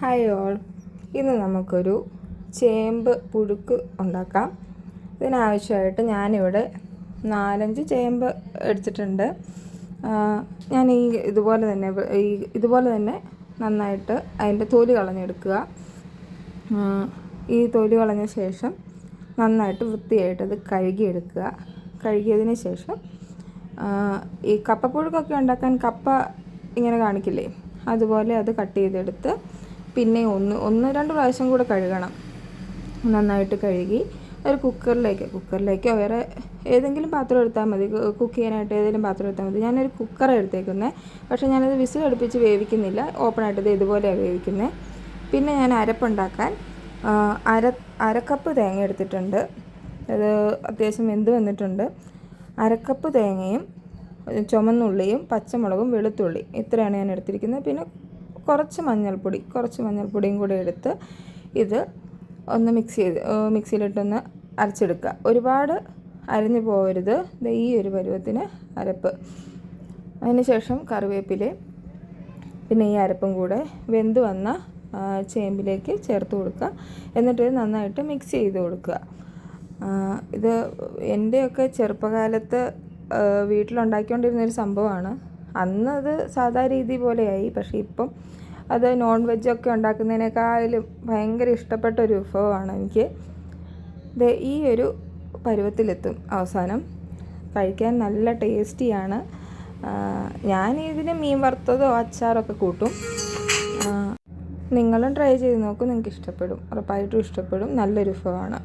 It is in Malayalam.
ഹായ് ഓൾ ഇന്ന് നമുക്കൊരു ചേമ്പ് പുഴുക്ക് ഉണ്ടാക്കാം. ഇതിനാവശ്യമായിട്ട് ഞാനിവിടെ നാലഞ്ച് ചേമ്പ് എടുത്തിട്ടുണ്ട്. ഞാൻ ഈ ഇതുപോലെ തന്നെ ഈ ഇതുപോലെ തന്നെ നന്നായിട്ട് അതിന്റെ തൊലി കളഞ്ഞെടുക്കുക. ഈ തൊലി കളഞ്ഞ ശേഷം നന്നായിട്ട് വൃത്തിയായിട്ട് അത് കഴുകിയെടുക്കുക. കഴുകിയതിന് ശേഷം ഈ കപ്പപ്പുഴുക്കൊക്കെ ഉണ്ടാക്കാൻ കപ്പ ഇങ്ങനെ കാണിക്കില്ലേ? അതുപോലെ അത് കട്ട് ചെയ്തെടുത്ത് പിന്നെ ഒന്ന് ഒന്ന് രണ്ട് പ്രാവശ്യം കൂടെ കഴുകണം. നന്നായിട്ട് കഴുകി ഒരു കുക്കറിലേക്ക് കുക്കറിലേക്കോ വേറെ ഏതെങ്കിലും പാത്രം എടുത്താൽ മതി. കുക്ക് ചെയ്യാനായിട്ട് ഏതെങ്കിലും പാത്രം എടുത്താൽ മതി. ഞാനൊരു കുക്കർ എടുത്തേക്കുന്നത് പക്ഷേ ഞാനത് വിസിൽ അടുപ്പിച്ച് വേവിക്കുന്നില്ല. ഓപ്പണായിട്ട് ഇത് ഇതുപോലെയാണ് വേവിക്കുന്നത് പിന്നെ ഞാൻ അരപ്പുണ്ടാക്കാൻ അര അരക്കപ്പ് തേങ്ങ എടുത്തിട്ടുണ്ട്. അത് അത്യാവശ്യം വെന്ത് വന്നിട്ടുണ്ട്. അരക്കപ്പ് തേങ്ങയും ചുമന്നുള്ളിയും പച്ചമുളകും വെളുത്തുള്ളി ഇത്രയാണ് ഞാൻ എടുത്തിരിക്കുന്നത്. പിന്നെ കുറച്ച് മഞ്ഞൾപ്പൊടി കുറച്ച് മഞ്ഞൾപ്പൊടിയും കൂടി എടുത്ത് ഇത് ഒന്ന് മിക്സ് ചെയ്ത് മിക്സിയിലിട്ടൊന്ന് അരച്ചെടുക്കുക. ഒരുപാട് അരിഞ്ഞു പോകരുത് ഈ ഒരു പരുവത്തിന് അരപ്പ്. അതിനുശേഷം കറിവേപ്പിലയും പിന്നെ ഈ അരപ്പും കൂടെ വെന്ത് വന്ന ചേമ്പിലേക്ക് ചേർത്ത് കൊടുക്കുക. എന്നിട്ട് നന്നായിട്ട് മിക്സ് ചെയ്ത് കൊടുക്കുക. ഇത് എന്റെയൊക്കെ ചെറുപ്പകാലത്ത് വീട്ടിലുണ്ടാക്കിക്കൊണ്ടിരുന്നൊരു സംഭവമാണ്. അന്നത് സാധാ രീതി പോലെയായി. പക്ഷേ ഇപ്പം അത് നോൺ വെജൊക്കെ ഉണ്ടാക്കുന്നതിനേക്കാളും ഭയങ്കര ഇഷ്ടപ്പെട്ട ഒരു വിഭവമാണ് എനിക്ക്. ഇത് ഈ ഒരു പരുവത്തിലെത്തും അവസാനം. കഴിക്കാൻ നല്ല ടേസ്റ്റിയാണ്. ഞാൻ ഇതിന് മീൻ വറുത്തതോ അച്ചാറൊക്കെ കൂട്ടും. നിങ്ങളും ട്രൈ ചെയ്ത് നോക്കും നിങ്ങൾക്ക് ഇഷ്ടപ്പെടും ഉറപ്പായിട്ടും ഇഷ്ടപ്പെടും. നല്ലൊരു വിഭവമാണ്.